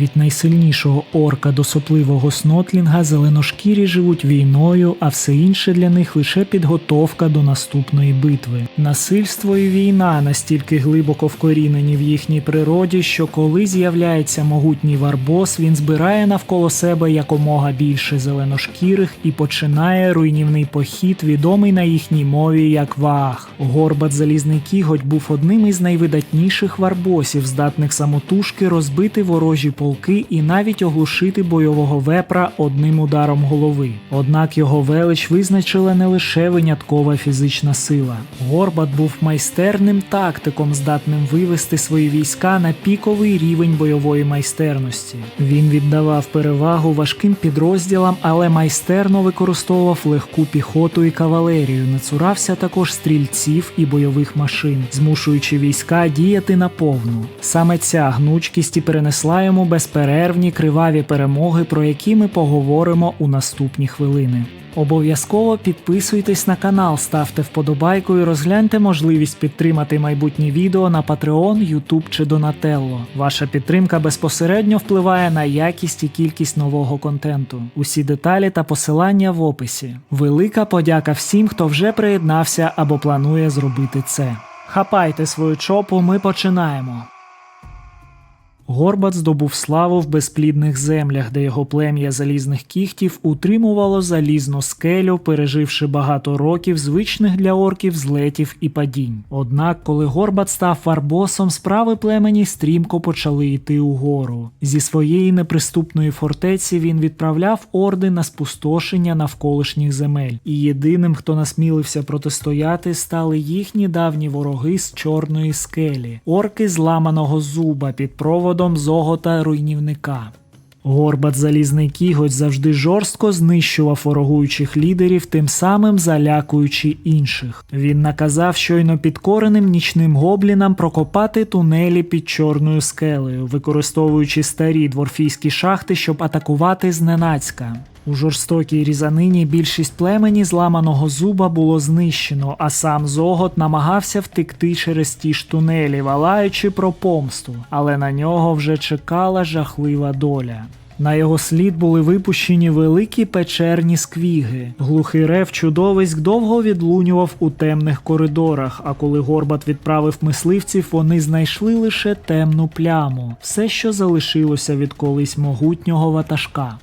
Від найсильнішого орка до сопливого снотлінга зеленошкірі живуть війною, а все інше для них лише підготовка до наступної битви. Насильство і війна настільки глибоко вкорінені в їхній природі, що коли з'являється могутній варбос, він збирає навколо себе якомога більше зеленошкірих і починає руйнівний похід, відомий на їхній мові як Ваах. Горбат Залізний Кіготь був одним із найвидатніших варбосів, здатних самотужки розбити ворожі полки і навіть оглушити бойового вепра одним ударом голови. Однак його велич визначила не лише виняткова фізична сила. Горбат був майстерним тактиком, здатним вивести свої війська на піковий рівень бойової майстерності. Він віддавав перевагу важким підрозділам, але майстерно використовував легку піхоту і кавалерію, не цурався також стрільців і бойових машин, змушуючи війська діяти наповну. Саме ця гнучкість і перенесла йому безперервні криваві перемоги, про які ми поговоримо у наступні хвилини. Обов'язково підписуйтесь на канал, ставте вподобайку і розгляньте можливість підтримати майбутні відео на Patreon, YouTube чи Donatello. Ваша підтримка безпосередньо впливає на якість і кількість нового контенту. Усі деталі та посилання в описі. Велика подяка всім, хто вже приєднався або планує зробити це. Хапайте свою чопу, ми починаємо. Горбат здобув славу в безплідних землях, де його плем'я залізних кіхтів утримувало залізну скелю, переживши багато років звичних для орків злетів і падінь. Однак, коли Горбат став фарбосом, справи племені стрімко почали йти угору. Зі своєї неприступної фортеці він відправляв орди на спустошення навколишніх земель, і єдиним, хто насмілився протистояти, стали їхні давні вороги з чорної скелі, орки зламаного зуба під проводом зогота руйнівника. Горбат Залізний Кіготь завжди жорстко знищував ворогуючих лідерів, тим самим залякуючи інших. Він наказав щойно підкореним нічним гоблінам прокопати тунелі під чорною скелею, використовуючи старі дворфійські шахти, щоб атакувати зненацька. У жорстокій різанині більшість племені зламаного зуба було знищено, а сам Зогот намагався втекти через ті ж тунелі, валаючи про помсту, але на нього вже чекала жахлива доля. На його слід були випущені великі печерні сквіги. Глухий рев чудовиськ довго відлунював у темних коридорах, а коли Горбат відправив мисливців, вони знайшли лише темну пляму, все, що залишилося від колись могутнього ватажка.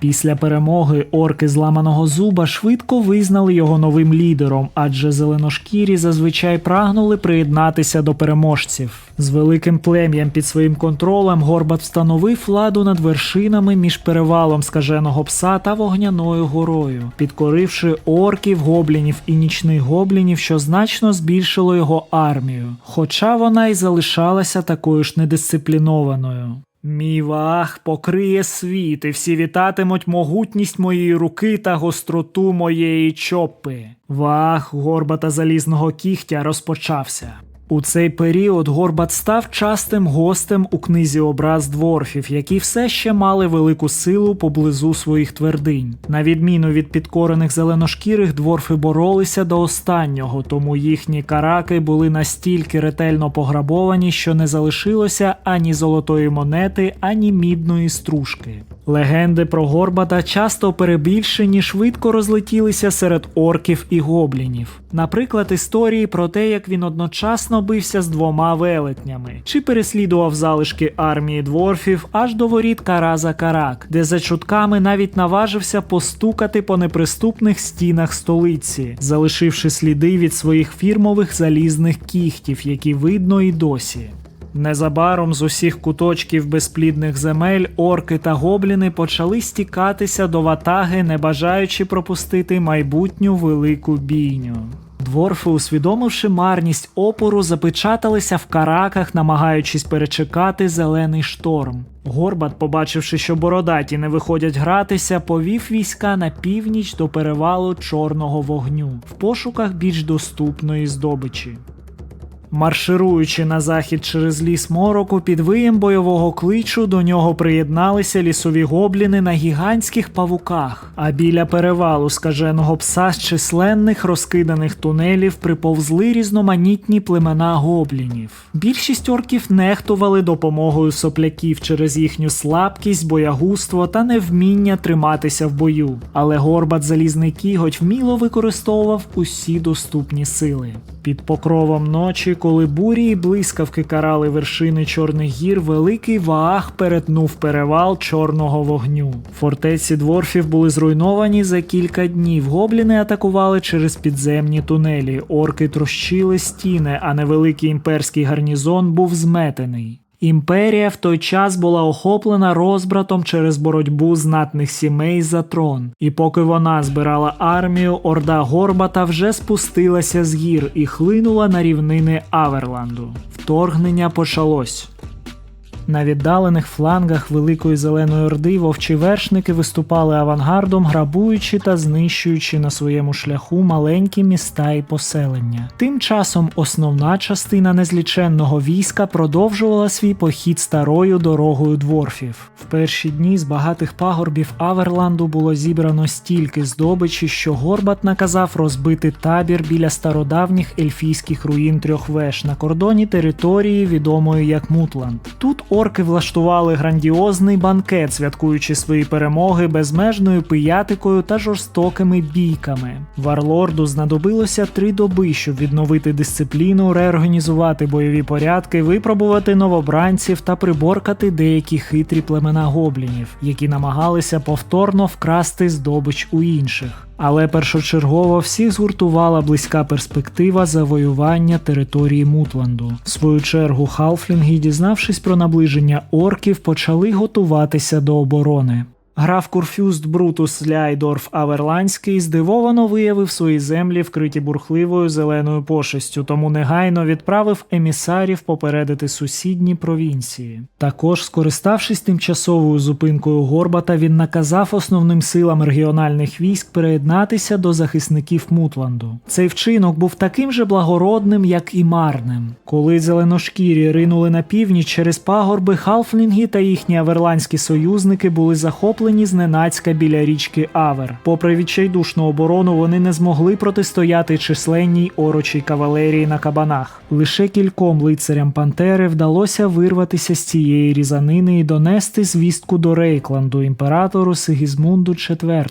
Після перемоги орки зламаного зуба швидко визнали його новим лідером, адже зеленошкірі зазвичай прагнули приєднатися до переможців. З великим плем'ям під своїм контролем Горбат встановив владу над вершинами між перевалом скаженого пса та вогняною горою, підкоривши орків, гоблінів і нічних гоблінів, що значно збільшило його армію, хоча вона й залишалася такою ж недисциплінованою. Мій вах покриє світ, і всі вітатимуть могутність моєї руки та гостроту моєї чопи. Вах горбата залізного кігтя розпочався. У цей період Горбат став частим гостем у книзі образ дворфів, які все ще мали велику силу поблизу своїх твердинь. На відміну від підкорених зеленошкірих, дворфи боролися до останнього, тому їхні караки були настільки ретельно пограбовані, що не залишилося ані золотої монети, ані мідної стружки. Легенди про Горбата часто перебільшені швидко розлетілися серед орків і гоблінів. Наприклад, історії про те, як він одночасно бився з двома велетнями, чи переслідував залишки армії дворфів аж до воріт Караза Карак, де за чутками навіть наважився постукати по неприступних стінах столиці, залишивши сліди від своїх фірмових залізних кіхтів, які видно і досі. Незабаром з усіх куточків безплідних земель орки та гобліни почали стікатися до ватаги, не бажаючи пропустити майбутню велику бійню. Дворфи, усвідомивши марність опору, запечаталися в караках, намагаючись перечекати зелений шторм. Горбат, побачивши, що бородаті не виходять гратися, повів війська на північ до перевалу чорного вогню в пошуках більш доступної здобичі. Маршируючи на захід через ліс мороку, під виєм бойового кличу до нього приєдналися лісові гобліни на гігантських павуках. А біля перевалу скаженого пса з численних розкиданих тунелів приповзли різноманітні племена гоблінів. Більшість орків нехтували допомогою сопляків через їхню слабкість, боягузтво та невміння триматися в бою. Але горбат залізний кіготь вміло використовував усі доступні сили. Під покровом ночі, коли бурі й блискавки карали вершини Чорних гір, великий Ваах перетнув перевал чорного вогню. Фортеці дворфів були зруйновані за кілька днів. Гобліни атакували через підземні тунелі. Орки трощили стіни, а невеликий імперський гарнізон був зметений. Імперія в той час була охоплена розбратом через боротьбу знатних сімей за трон, і поки вона збирала армію, орда Горбата вже спустилася з гір і хлинула на рівнини Аверланду. Вторгнення почалось. На віддалених флангах Великої Зеленої Орди вовчі вершники виступали авангардом, грабуючи та знищуючи на своєму шляху маленькі міста і поселення. Тим часом основна частина незліченного війська продовжувала свій похід старою дорогою дворфів. В перші дні з багатих пагорбів Аверланду було зібрано стільки здобичі, що Горбат наказав розбити табір біля стародавніх ельфійських руїн трьох веж на кордоні території, відомої як Мутланд. Тут орки влаштували грандіозний банкет, святкуючи свої перемоги безмежною пиятикою та жорстокими бійками. Варлорду знадобилося три доби, щоб відновити дисципліну, реорганізувати бойові порядки, випробувати новобранців та приборкати деякі хитрі племена гоблінів, які намагалися повторно вкрасти здобич у інших. Але першочергово всіх згуртувала близька перспектива завоювання території Мутланду. В свою чергу халфлінги, дізнавшись про наближення орків, почали готуватися до оборони. Граф Курфюст Брутус Ляйдорф Аверландський здивовано виявив свої землі, вкриті бурхливою зеленою пошестю, тому негайно відправив емісарів попередити сусідні провінції. Також, скориставшись тимчасовою зупинкою Горбата, він наказав основним силам регіональних військ приєднатися до захисників Мутланду. Цей вчинок був таким же благородним, як і марним. Коли зеленошкірі ринули на північ через пагорби, халфлінги та їхні аверландські союзники були захоплені зненацька біля річки Авер. Попри відчайдушну оборону, вони не змогли протистояти численній орочій кавалерії на кабанах. Лише кільком лицарям Пантери вдалося вирватися з цієї різанини і донести звістку до Рейкланду імператору Сигізмунду IV.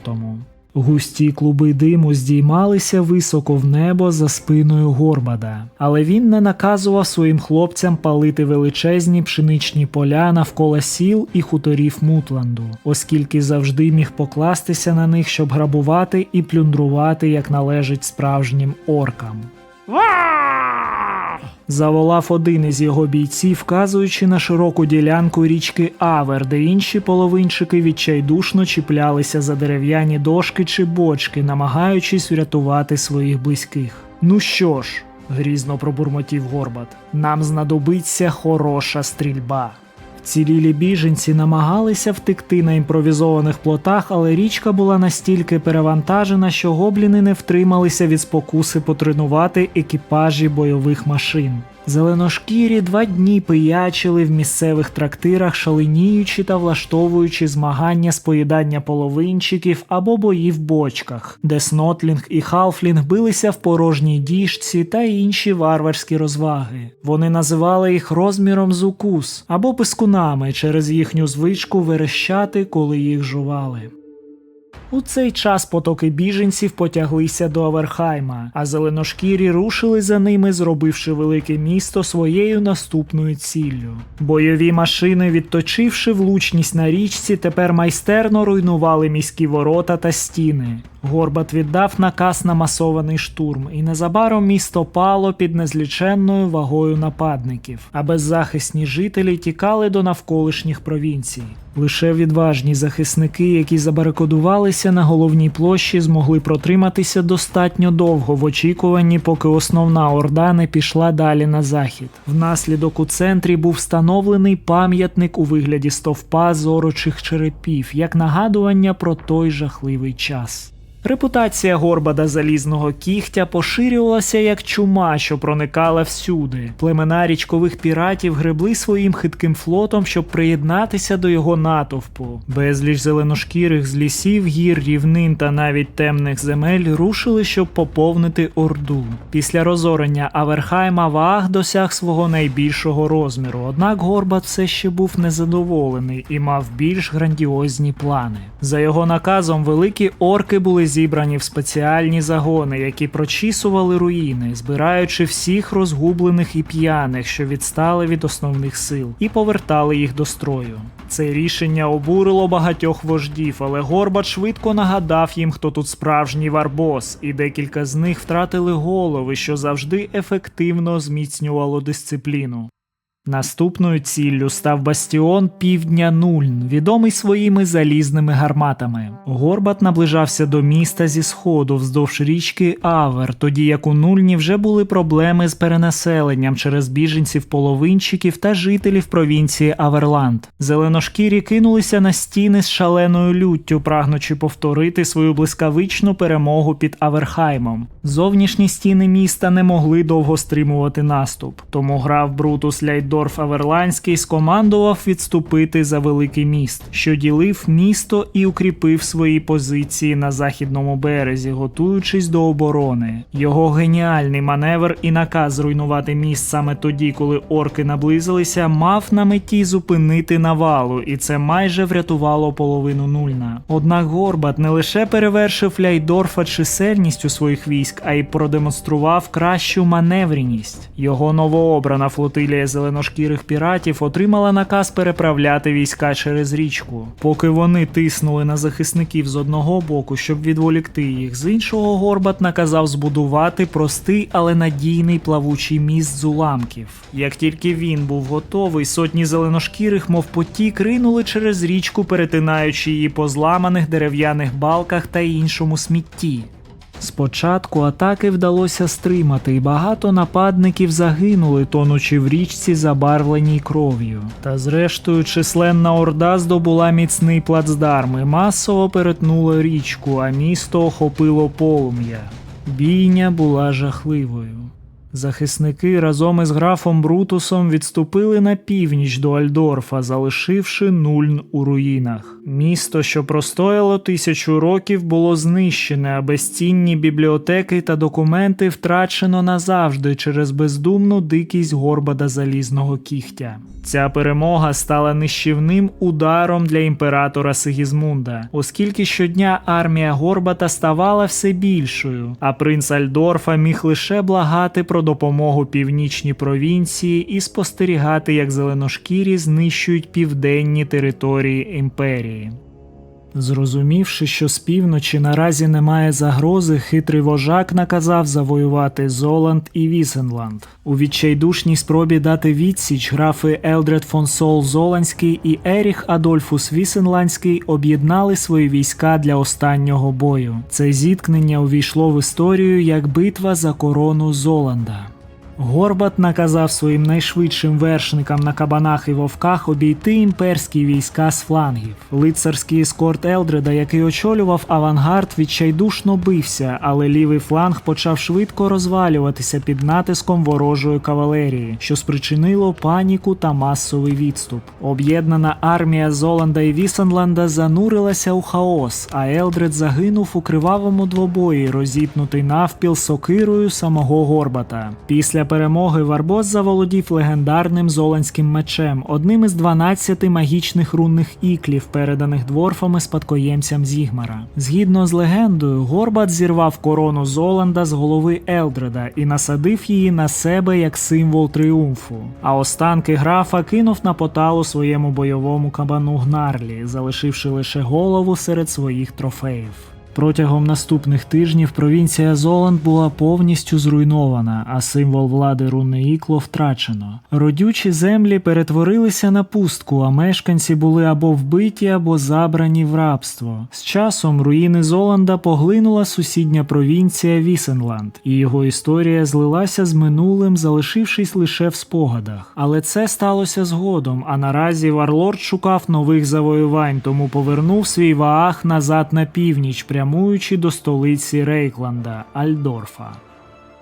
Густі клуби диму здіймалися високо в небо за спиною Горбада, але він не наказував своїм хлопцям палити величезні пшеничні поля навколо сіл і хуторів Мутланду, оскільки завжди міг покластися на них, щоб грабувати і плюндрувати, як належить справжнім оркам. Заволав один із його бійців, вказуючи на широку ділянку річки Авер, де інші половинчики відчайдушно чіплялися за дерев'яні дошки чи бочки, намагаючись врятувати своїх близьких. Ну що ж, грізно пробурмотів Горбат, нам знадобиться хороша стрільба. Вцілілі біженці намагалися втекти на імпровізованих плотах, але річка була настільки перевантажена, що гобліни не втрималися від спокуси потренувати екіпажі бойових машин. Зеленошкірі два дні пиячили в місцевих трактирах, шаленіючи та влаштовуючи змагання з поїдання половинчиків або бої в бочках, де Снотлінг і Халфлінг билися в порожній діжці та інші варварські розваги. Вони називали їх розміром з укус або пискунами через їхню звичку верещати, коли їх жували. У цей час потоки біженців потяглися до Аверхайма, а зеленошкірі рушили за ними, зробивши велике місто своєю наступною ціллю. Бойові машини, відточивши влучність на річці, тепер майстерно руйнували міські ворота та стіни. Горбат віддав наказ на масований штурм, і незабаром місто пало під незліченною вагою нападників, а беззахисні жителі тікали до навколишніх провінцій. Лише відважні захисники, які забарикодувалися на головній площі, змогли протриматися достатньо довго в очікуванні, поки основна орда не пішла далі на захід. Внаслідок у центрі був встановлений пам'ятник у вигляді стовпа зорочих черепів, як нагадування про той жахливий час. Репутація Горбада залізного кігтя поширювалася як чума, що проникала всюди. Племена річкових піратів гребли своїм хитким флотом, щоб приєднатися до його натовпу. Безліч зеленошкірих з лісів, гір, рівнин та навіть темних земель рушили, щоб поповнити орду. Після розорення Аверхайма Вааг досяг свого найбільшого розміру, однак Горбат все ще був незадоволений і мав більш грандіозні плани. За його наказом, великі орки були зібрані в спеціальні загони, які прочісували руїни, збираючи всіх розгублених і п'яних, що відстали від основних сил, і повертали їх до строю. Це рішення обурило багатьох вождів, але Горбат швидко нагадав їм, хто тут справжній варбос, і декілька з них втратили голови, що завжди ефективно зміцнювало дисципліну. Наступною ціллю став бастіон півдня Нульн, відомий своїми залізними гарматами. Горбат наближався до міста зі сходу вздовж річки Авер, тоді як у Нульні вже були проблеми з перенаселенням через біженців половинчиків та жителів провінції Аверланд. Зеленошкірі кинулися на стіни з шаленою люттю, прагнучи повторити свою блискавичну перемогу під Аверхаймом. Зовнішні стіни міста не могли довго стримувати наступ, тому граф Брутус Ляйдорф Аверландський скомандував відступити за великий міст, що ділив місто і укріпив свої позиції на західному березі, готуючись до оборони. Його геніальний маневр і наказ зруйнувати міст саме тоді, коли орки наблизилися, мав на меті зупинити навалу, і це майже врятувало половину нульна. Однак Горбат не лише перевершив Ляйдорфа чисельністю своїх військ, а й продемонстрував кращу маневреність. Його новообрана флотилія зеленошкірих піратів отримала наказ переправляти війська через річку. Поки вони тиснули на захисників з одного боку, щоб відволікти їх, з іншого Горбат наказав збудувати простий, але надійний плавучий міст з уламків. Як тільки він був готовий, сотні зеленошкірих, мов потік, ринули через річку, перетинаючи її по зламаних дерев'яних балках та іншому смітті. Спочатку атаки вдалося стримати, і багато нападників загинули, тонучи в річці, забарвленій кров'ю. Та зрештою численна орда здобула міцний плацдарм і масово перетнула річку, а місто охопило полум'я. Бійня була жахливою. Захисники разом із графом Брутусом відступили на північ до Альдорфа, залишивши Нульн у руїнах. Місто, що простояло тисячу років, було знищене, а безцінні бібліотеки та документи втрачено назавжди через бездумну дикість горбада залізного кігтя. Ця перемога стала нищівним ударом для імператора Сигізмунда, оскільки щодня армія Горбата ставала все більшою, а принц Альдорфа міг лише благати про допомогу північні провінції і спостерігати, як зеленошкірі знищують південні території імперії. Зрозумівши, що з півночі наразі немає загрози, хитрий вожак наказав завоювати Золанд і Вісенланд. У відчайдушній спробі дати відсіч графи Елдред фон Сол Золандський і Еріх Адольфус Вісенландський об'єднали свої війська для останнього бою. Це зіткнення увійшло в історію як битва за корону Золанда. Горбат наказав своїм найшвидшим вершникам на кабанах і вовках обійти імперські війська з флангів. Лицарський ескорт Елдреда, який очолював авангард, відчайдушно бився, але лівий фланг почав швидко розвалюватися під натиском ворожої кавалерії, що спричинило паніку та масовий відступ. Об'єднана армія Золанда і Вісенланда занурилася у хаос, а Елдред загинув у кривавому двобої, розіпнутий навпіл сокирою самого Горбата. Перемоги Варбос заволодів легендарним золанським мечем, одним із 12 магічних рунних іклів, переданих дворфами спадкоємцям Зігмара. Згідно з легендою, Горбат зірвав корону Золанда з голови Елдреда і насадив її на себе як символ тріумфу. А останки графа кинув на поталу своєму бойовому кабану Гнарлі, залишивши лише голову серед своїх трофеїв. Протягом наступних тижнів провінція Золанд була повністю зруйнована, а символ влади руни Ікло втрачено. Родючі землі перетворилися на пустку, а мешканці були або вбиті, або забрані в рабство. З часом руїни Золанда поглинула сусідня провінція Вісенланд, і його історія злилася з минулим, залишившись лише в спогадах. Але це сталося згодом. А наразі Варлорд шукав нових завоювань, тому повернув свій ваах назад на північ, прямо прямуючи до столиці Рейкланда Альдорфа.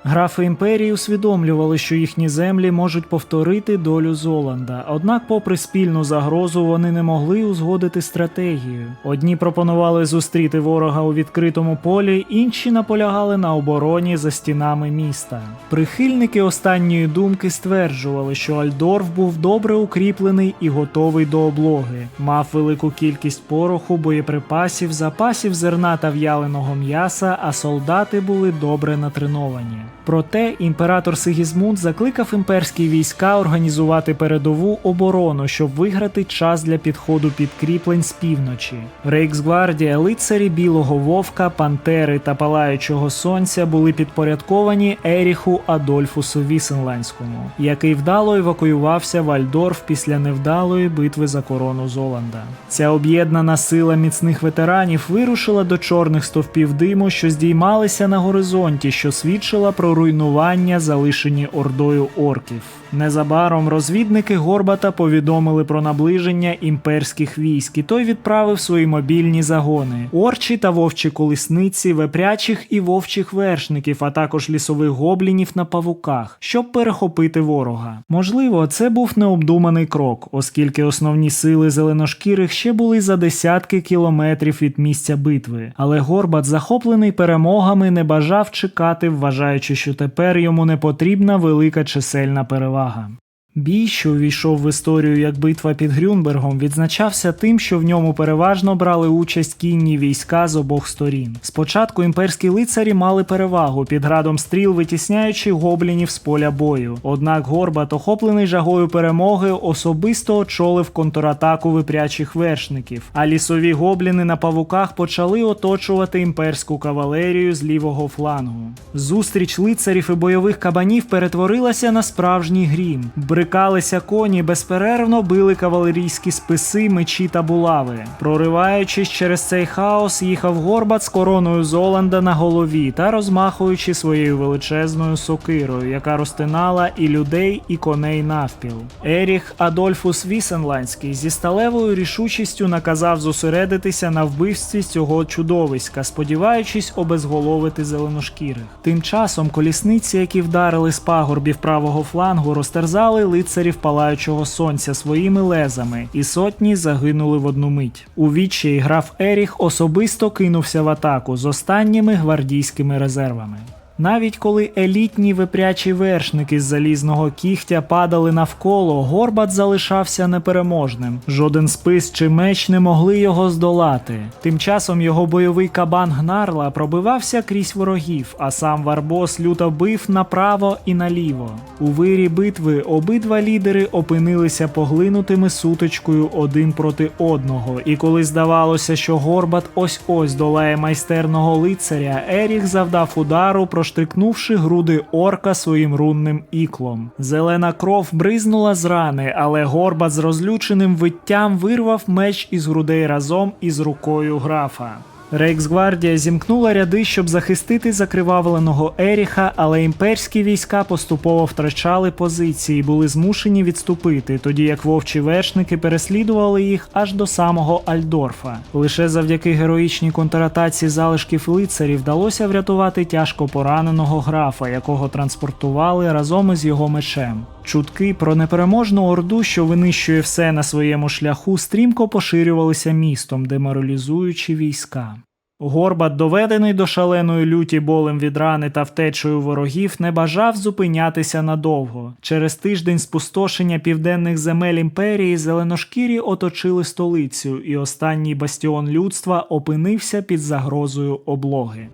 Графи імперії усвідомлювали, що їхні землі можуть повторити долю Золанда. Однак, попри спільну загрозу, вони не могли узгодити стратегію. Одні пропонували зустріти ворога у відкритому полі, інші наполягали на обороні за стінами міста. Прихильники останньої думки стверджували, що Альдорф був добре укріплений і готовий до облоги, мав велику кількість пороху, боєприпасів, запасів зерна та в'яленого м'яса, а солдати були добре натреновані. Проте імператор Сигізмунд закликав імперські війська організувати передову оборону, щоб виграти час для підходу підкріплень з півночі. Рейксгвардія, лицарі Білого Вовка, Пантери та Палаючого Сонця були підпорядковані Еріху Адольфусу Вісенландському, який вдало евакуювався в Альдорф після невдалої битви за корону Золанда. Ця об'єднана сила міцних ветеранів вирушила до чорних стовпів диму, що здіймалися на горизонті, що свідчила про руйнування, залишені ордою орків. Незабаром розвідники Горбата повідомили про наближення імперських військ, і той відправив свої мобільні загони: орчі та вовчі колісниці, вепрячих і вовчих вершників, а також лісових гоблінів на павуках, щоб перехопити ворога. Можливо, це був необдуманий крок, оскільки основні сили зеленошкірих ще були за десятки кілометрів від місця битви. Але Горбат, захоплений перемогами, не бажав чекати, вважаючи, що тепер йому не потрібна велика чисельна перевага. Бій, що увійшов в історію як битва під Грюнбергом, відзначався тим, що в ньому переважно брали участь кінні війська з обох сторін. Спочатку імперські лицарі мали перевагу під градом стріл, витісняючи гоблінів з поля бою. Однак Горбат, охоплений жагою перемоги, особисто очолив контратаку випрячих вершників, а лісові гобліни на павуках почали оточувати імперську кавалерію з лівого флангу. Зустріч лицарів і бойових кабанів перетворилася на справжній грім. Брикалися коні, безперервно били кавалерійські списи, мечі та булави. Прориваючись через цей хаос, їхав Горбат з короною Золанда на голові та розмахуючи своєю величезною сокирою, яка розтинала і людей, і коней навпіл. Еріх Адольфус Вісенландський зі сталевою рішучістю наказав зосередитися на вбивстві цього чудовиська, сподіваючись обезголовити зеленошкірих. Тим часом колісниці, які вдарили з пагорбів правого флангу, розтерзали лицарів палаючого сонця своїми лезами, і сотні загинули в одну мить. У відчаї граф Еріх особисто кинувся в атаку з останніми гвардійськими резервами. Навіть коли елітні випрячі вершники з залізного кігтя падали навколо, Горбат залишався непереможним. Жоден спис чи меч не могли його здолати. Тим часом його бойовий кабан Гнарла пробивався крізь ворогів, а сам Варбос люто бив направо і наліво. У вирі битви обидва лідери опинилися поглинутими сутичкою один проти одного, і коли здавалося, що Горбат ось ось долає майстерного лицаря, Еріх завдав удару, проштрикнувши груди орка своїм рунним іклом. Зелена кров бризнула з рани, але горба з розлюченим виттям вирвав меч із грудей разом із рукою графа. Рейксгвардія зімкнула ряди, щоб захистити закривавленого Еріха, але імперські війська поступово втрачали позиції, і були змушені відступити, тоді як вовчі вершники переслідували їх аж до самого Альдорфа. Лише завдяки героїчній контратаці залишків лицарів вдалося врятувати тяжко пораненого графа, якого транспортували разом із його мечем. Чутки про непереможну орду, що винищує все на своєму шляху, стрімко поширювалися містом, деморалізуючи війська. Горбат, доведений до шаленої люті болем від рани та втечею ворогів, не бажав зупинятися надовго. Через тиждень спустошення південних земель імперії зеленошкірі оточили столицю, і останній бастіон людства опинився під загрозою облоги.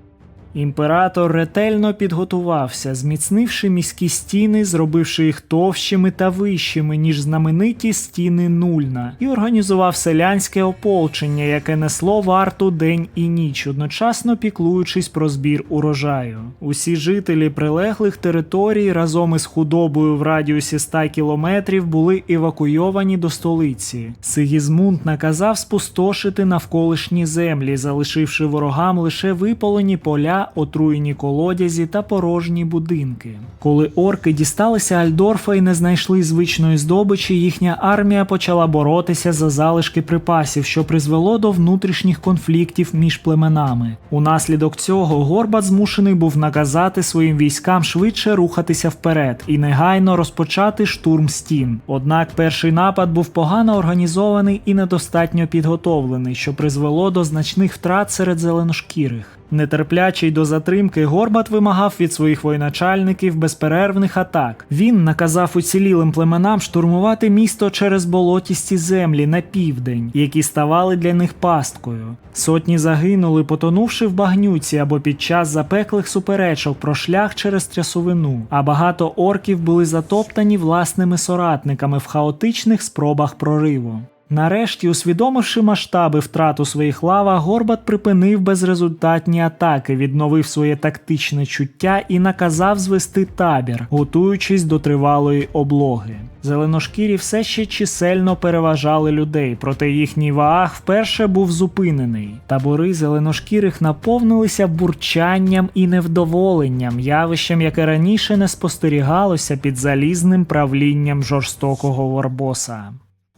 Імператор ретельно підготувався, зміцнивши міські стіни, зробивши їх товщими та вищими, ніж знамениті стіни Нульна, і організував селянське ополчення, яке несло варту день і ніч, одночасно піклуючись про збір урожаю. Усі жителі прилеглих територій разом із худобою в радіусі 100 кілометрів були евакуйовані до столиці. Сигізмунд наказав спустошити навколишні землі, залишивши ворогам лише випалені поля отруєні колодязі та порожні будинки. Коли орки дісталися Альдорфа і не знайшли звичної здобичі, їхня армія почала боротися за залишки припасів, що призвело до внутрішніх конфліктів між племенами. Унаслідок цього Горбат змушений був наказати своїм військам швидше рухатися вперед і негайно розпочати штурм стін. Однак перший напад був погано організований і недостатньо підготовлений, що призвело до значних втрат серед зеленошкірих. Нетерплячий до затримки, Горбат вимагав від своїх воєначальників безперервних атак. Він наказав уцілілим племенам штурмувати місто через болотісті землі на південь, які ставали для них пасткою. Сотні загинули, потонувши в багнюці або під час запеклих суперечок про шлях через трясовину, а багато орків були затоптані власними соратниками в хаотичних спробах прориву. Нарешті, усвідомивши масштаби втрат у своїх лавах, Горбат припинив безрезультатні атаки, відновив своє тактичне чуття і наказав звести табір, готуючись до тривалої облоги. Зеленошкірі все ще чисельно переважали людей, проте їхній вааг вперше був зупинений. Табори зеленошкірих наповнилися бурчанням і невдоволенням, явищем, яке раніше не спостерігалося під залізним правлінням жорстокого Ворбоса.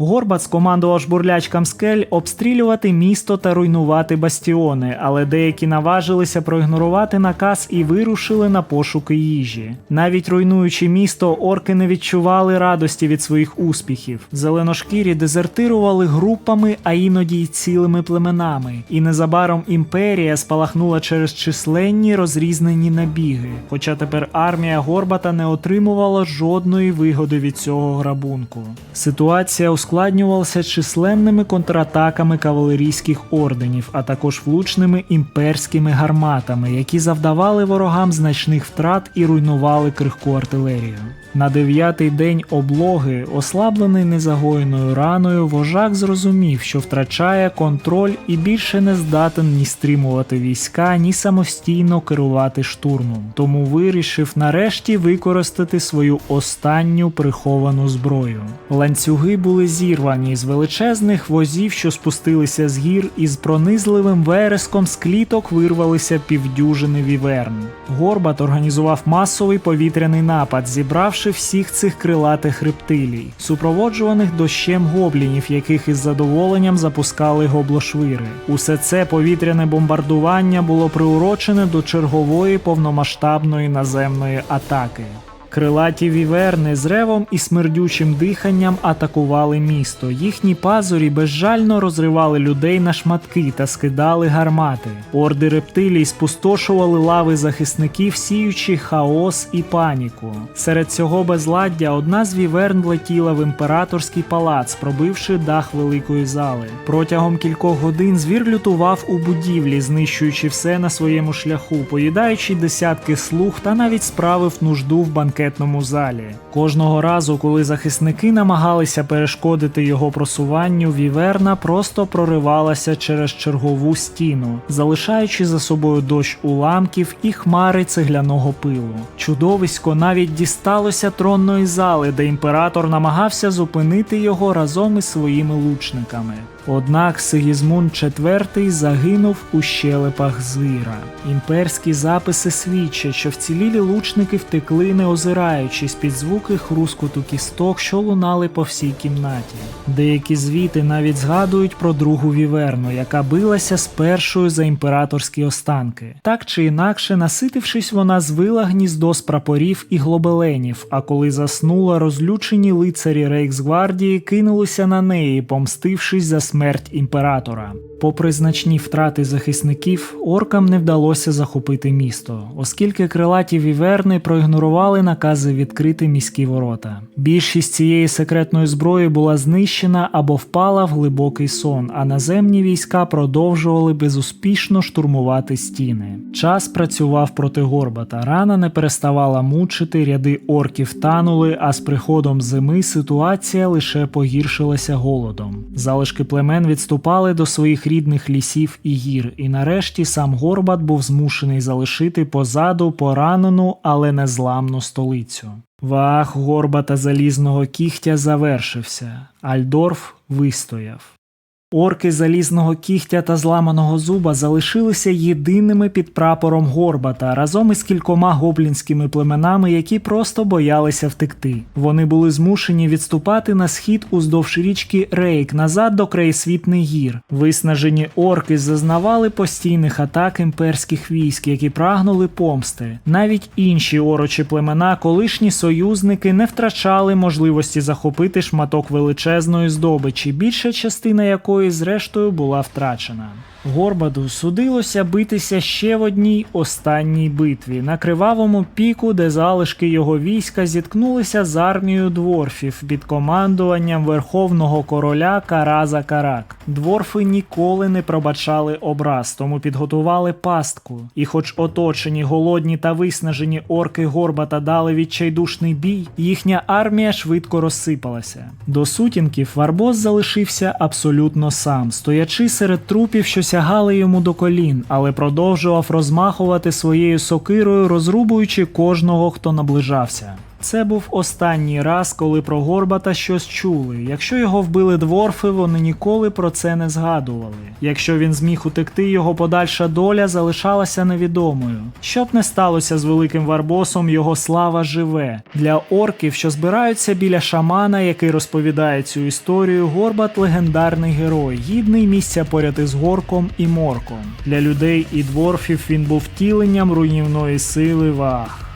Горбат скомандував жбурлячкам скель обстрілювати місто та руйнувати бастіони, але деякі наважилися проігнорувати наказ і вирушили на пошуки їжі. Навіть руйнуючи місто, орки не відчували радості від своїх успіхів. Зеленошкірі дезертирували групами, а іноді й цілими племенами. І незабаром імперія спалахнула через численні розрізнені набіги. Хоча тепер армія Горбата не отримувала жодної вигоди від цього грабунку. Ситуація ускладнювалася численними контратаками кавалерійських орденів, а також влучними імперськими гарматами, які завдавали ворогам значних втрат і руйнували крихку артилерію. На дев'ятий день облоги, ослаблений незагоєною раною, вожак зрозумів, що втрачає контроль і більше не здатен ні стримувати війська, ні самостійно керувати штурмом. Тому вирішив нарешті використати свою останню приховану зброю. Ланцюги були зірвані з величезних возів, що спустилися з гір, і з пронизливим вереском з кліток вирвалися півдюжини віверн. Горбат організував масовий повітряний напад, зібравши всіх цих крилатих рептилій, супроводжуваних дощем гоблінів, яких із задоволенням запускали гоблошвири. Усе це повітряне бомбардування було приурочене до чергової повномасштабної наземної атаки. Крилаті віверни з ревом і смердючим диханням атакували місто. Їхні пазурі безжально розривали людей на шматки та скидали гармати. Орди рептилій спустошували лави захисників, сіючи хаос і паніку. Серед цього безладдя одна з віверн влетіла в імператорський палац, пробивши дах великої зали. Протягом кількох годин звір лютував у будівлі, знищуючи все на своєму шляху, поїдаючи десятки слуг та навіть справив нужду в банкетному залі. Кожного разу, коли захисники намагалися перешкодити його просуванню, віверна просто проривалася через чергову стіну, залишаючи за собою дощ уламків і хмари цегляного пилу. Чудовисько навіть дісталося тронної зали, де імператор намагався зупинити його разом із своїми лучниками. Однак Сигізмунд IV загинув у щелепах звіра. Імперські записи свідчать, що вцілілі лучники втекли, не озираючись під звуки хрускоту кісток, що лунали по всій кімнаті. Деякі звіти навіть згадують про другу віверну, яка билася з першою за імператорські останки. Так чи інакше, наситившись, вона звила гніздо з прапорів і глобеленів. А коли заснула, розлючені лицарі Рейхсгвардії кинулися на неї, помстившись за смерть імператора. Попри значні втрати захисників, оркам не вдалося захопити місто, оскільки крилаті віверни проігнорували накази відкрити міські ворота. Більшість цієї секретної зброї була знищена або впала в глибокий сон, а наземні війська продовжували безуспішно штурмувати стіни. Час працював проти Горбата. Рана не переставала мучити, ряди орків танули, а з приходом зими ситуація лише погіршилася голодом. Залишки племен відступали до своїх рідних лісів і гір, і нарешті сам Горбат був змушений залишити позаду поранену, але незламну столицю. Вах Горбата залізного кігтя завершився. Альдорф вистояв. Орки залізного кігтя та зламаного зуба залишилися єдиними під прапором Горбата разом із кількома гоблінськими племенами, які просто боялися втекти. Вони були змушені відступати на схід уздовж річки Рейк назад до краєсвітних гір. Виснажені орки зазнавали постійних атак імперських військ, які прагнули помсти. Навіть інші орочі племена, колишні союзники, не втрачали можливості захопити шматок величезної здобичі, більша частина якої зрештою була втрачена. Горбаду судилося битися ще в одній останній битві на кривавому піку, де залишки його війська зіткнулися з армією дворфів під командуванням верховного короля Караза Карак. Дворфи ніколи не пробачали образ, тому підготували пастку. І, хоч оточені, голодні та виснажені орки Горбата дали відчайдушний бій, їхня армія швидко розсипалася. До сутінків Варбос залишився абсолютно сам, стоячи серед трупів, що сягали йому до колін, але продовжував розмахувати своєю сокирою, розрубуючи кожного, хто наближався. Це був останній раз, коли про Горбата щось чули. Якщо його вбили дворфи, вони ніколи про це не згадували. Якщо він зміг утекти, його подальша доля залишалася невідомою. Що б не сталося з великим Варбосом, його слава живе. Для орків, що збираються біля шамана, який розповідає цю історію, Горбат легендарний герой, гідний місця поряд із горком і морком. Для людей і дворфів він був втіленням руйнівної сили ваг.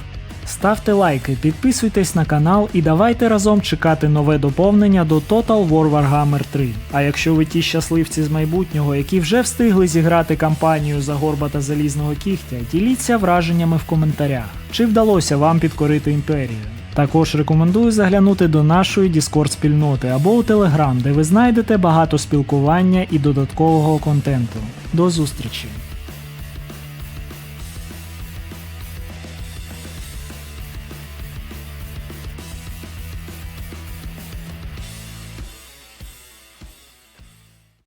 Ставте лайки, підписуйтесь на канал і давайте разом чекати нове доповнення до Total War Warhammer 3. А якщо ви ті щасливці з майбутнього, які вже встигли зіграти кампанію за горбата залізного кігтя, діліться враженнями в коментарях. Чи вдалося вам підкорити імперію? Також рекомендую заглянути до нашої Discord спільноти або у Telegram, де ви знайдете багато спілкування і додаткового контенту. До зустрічі!